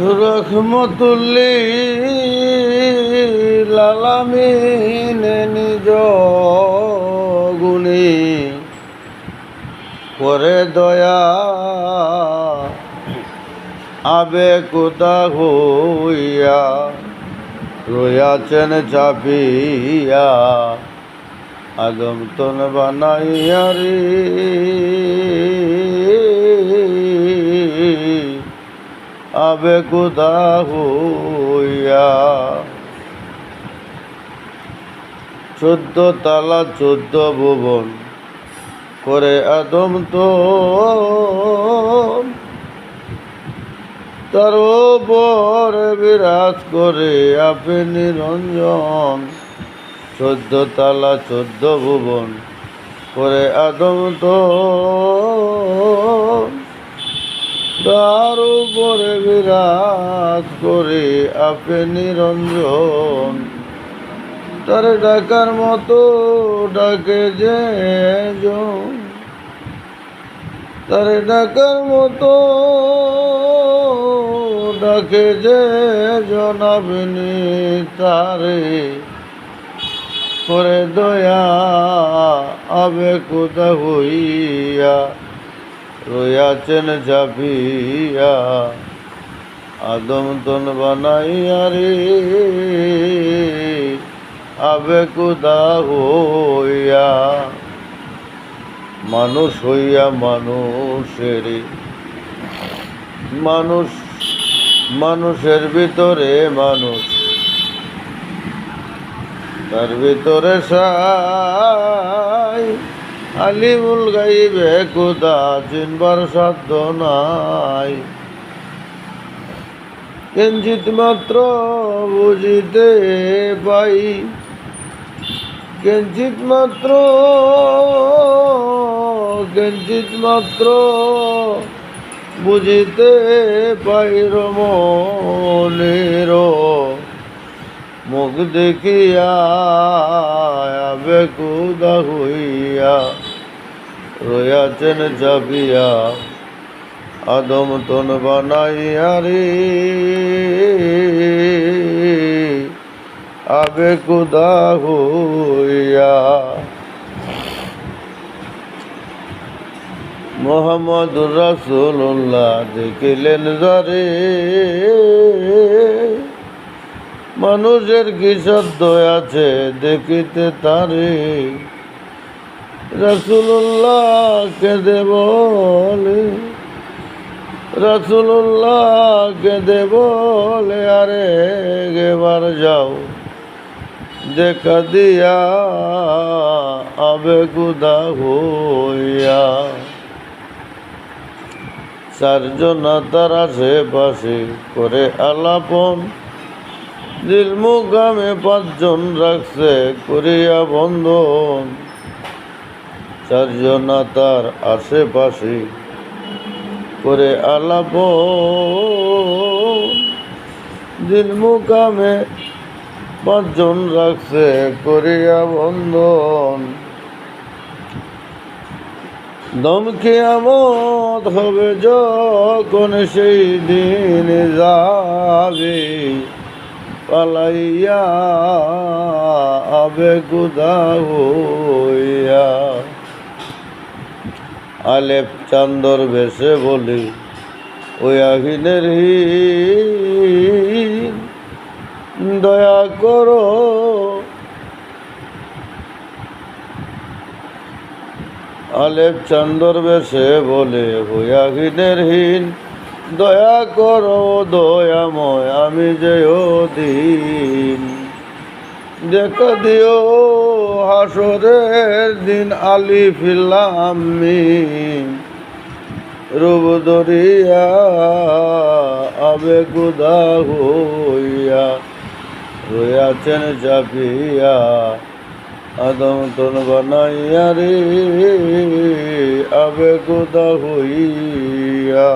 রহমতুল্লি লালামিনে নিজ গুণী করে দয়া আবে কোথা হইয়া রয়াছেন চাপিয়া আদম তন বানাইয়া আবে কোথা হইয়া। চোদ্দ তালা, চোদ্দ ভুবন করে আদম তো তার ওপর বিরাজ করে আপে নিরঞ্জন। চোদ্দ তালা, চোদ্দ ভুবন করে আদম তো তার উপরে বিরাজ করে আপে নিরঞ্জন তার ডাকার মতো ডাকে যে। তার ডাকার মতো ডাকে যে জনাবিনী তারে করে দয়া, আবে কোথা হইয়া রয়াছেন চাপিয়া আদম তন বানাইয়া রে। আবে কোথা হইয়া, মানুষ হইয়া মানুষের, মানুষ, মানুষের ভিতরে মানুষ। তার ভিতরে সাই আলিমুল গাইবে কোথা চিনবার সাধ্য নাই। কিঞ্চিত মাত্র বুঝিতে পাই। কিঞ্চিত মাত্র কিঞ্চিত মাত্র বুঝিতে পাইর মনের মুখ দেখিয়া বেকুদা হইয়া রয়াছেন চাপিয়া, আদম তন বানাইয়া রে আবে কুদা হইয়া। মোহাম্মদ রাসুল্লাহ দেখিলেন যারে মানুষের কি শব্দ আছে দেখিতে তারে। রসুল্লাহ কেঁদে বলে রসুল্লাহ কেঁদে বলে, আরে গেবার যাও। দেখা দিয়া আবে গুদা হইয়া। চারজন তার আশেপাশে করে আলাপন। মুগামে পাঁচজন রাখছে করিয়া বন্ধন। চারজন তার আশেপাশে করে আলাপ। দিল মুকামে পাঁচজন রাখছে করিয়া বন্ধন। দমকে আমত হবে যখন সেই দিন যাবে, পালাইয়া আবে গুদা হইয়া আলেপ চান্দর বেশে বলি, ওই আহিনের হি দয়া করো। আলেপ চান্দর বেশে বলে হইয়াহিনের হীন দয়া করো, দয়াময় আমি যে দিন। দেখা দিও হাসরের দিন আলি ফিলামি, রূপ দরিয়া আবে গুদা হইয়া রয়াছেন চাপিয়া আদম তন বানাইয়া রে, আবে গুদা হইয়া।